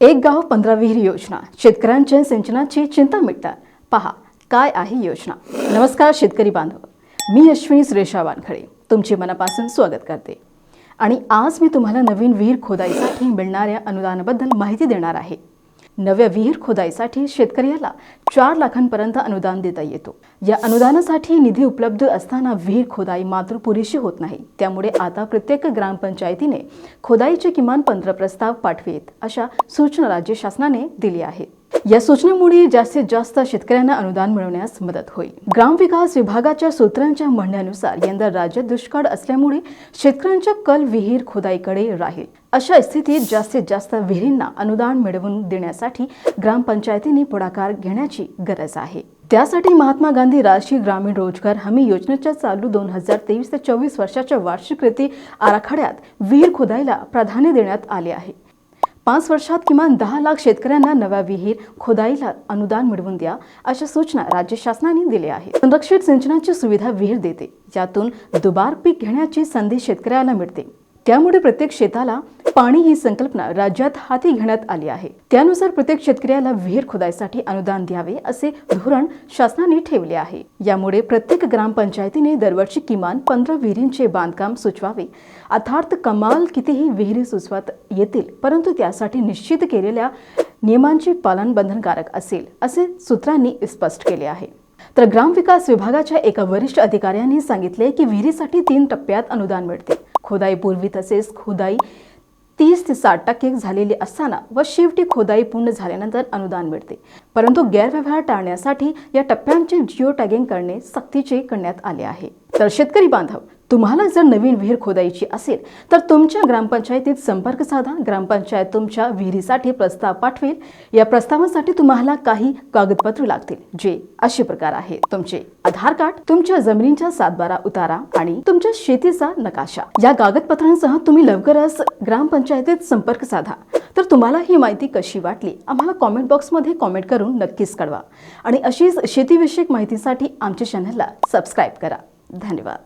एक गाव पंधरा विहीर योजना. शेतकऱ्यांच्या सिंचनाची चिंता मिटणार पहा काय आहे योजना? नमस्कार शेतकरी बांधव. मी अश्विनी सुरेशा वानखडे तुमचे मनापासून स्वागत करते. आणि आज मी तुम्हाला नवीन विहीर खोदाईसाठी मिळणाऱ्या अनुदानाबद्दल माहिती देणार आहे. नव्या विहीर खोदाईसाठी शेतकऱ्याला चार लाखांपर्यंत अनुदान देता येतो. या अनुदानासाठी निधी उपलब्ध असताना विहीर खोदाई मात्र पुरेशी होत नाही. त्यामुळे आता प्रत्येक ग्रामपंचायतीने खोदाईचे किमान पंधरा प्रस्ताव पाठवेत अशा सूचना राज्य शासनाने दिली आहेत. या सूचनेमुळे जास्तीत जास्त शेतकऱ्यांना अनुदान मिळवण्यास मदत होईल. ग्रामविकास विभागाच्या सूत्रांच्या म्हणण्यानुसार यंदा राज्यात दुष्काळ असल्यामुळे शेतकऱ्यांच्या कल विहीर खोदाईकडे राहील. अशा स्थितीत जास्तीत जास्त विहिरींना अनुदान मिळवून देण्यासाठी ग्रामपंचायतींनी पुढाकार घेण्याची गरज आहे. त्यासाठी महात्मा गांधी राष्ट्रीय ग्रामीण रोजगार हमी योजनेच्या चालू दोन हजार तेवीस ते चोवीस वर्षाच्या वार्षिक कृती आराखड्यात विहीर खोदाईला प्राधान्य देण्यात आले आहे. पाच वर्षात किमान दहा लाख शेतकऱ्यांना नव्या विहीर खोदाईला अनुदान मिळवून द्या अशा सूचना राज्य शासनाने दिल्या आहेत. संरक्षित सिंचनाची सुविधा विहीर देते यातून दुबार पीक घेण्याची संधी शेतकऱ्याला मिळते. त्यामुळे प्रत्येक शेताला पाणी ही संकल्पना राज्यात हाती घेण्यात आली आहे. त्यानुसार प्रत्येक शेतकऱ्याला विहीर खोदाईसाठी अनुदान द्यावे असे धोरण शासनाने ठेवले आहे. यामुळे प्रत्येक ग्रामपंचायतीने दरवर्षी किमान पंधरा विहिरींचे बांधकाम सुचवावे. अर्थात कमाल कितीही विहिरी सुचवत येतील परंतु त्यासाठी निश्चित केलेल्या नियमांचे पालन बंधनकारक असेल असे सूत्रांनी स्पष्ट केले आहे. तर ग्रामविकास विभागाच्या एका वरिष्ठ अधिकाऱ्यांनी सांगितले की विहिरीसाठी तीन टप्प्यात अनुदान मिळते. खोदाई पूर्वी तसेच खोदाई तीस ते साठ टक्के झालेली असताना व शेवटी खोदाई पूर्ण झाल्यानंतर अनुदान मिळते. परंतु गैरव्यवहार टाळण्यासाठी या टप्प्यांचे जिओ टॅगिंग करणे सक्तीचे करण्यात आले आहे. तर शेतकरी बांधव तुम्हाला जर नवीन विहीर खोदायची असेल तर तुमच्या ग्रामपंचायतीत संपर्क साधा. ग्रामपंचायत तुमच्या विहिरीसाठी प्रस्ताव पाठवेल. या प्रस्तावासाठी तुम्हाला काही कागदपत्र लागतील जे असे प्रकार आहेत. तुमचे आधार कार्ड तुमच्या जमिनीच्या सातबारा उतारा आणि तुमच्या शेतीचा नकाशा. या कागदपत्रांसह तुम्ही लवकरच ग्रामपंचायतीत संपर्क साधा. तर तुम्हाला ही माहिती कशी वाटली आम्हाला कॉमेंट बॉक्समध्ये कॉमेंट करून नक्कीच कळवा. आणि अशीच शेतीविषयक माहितीसाठी आमच्या चॅनलला सबस्क्राईब करा. धन्यवाद.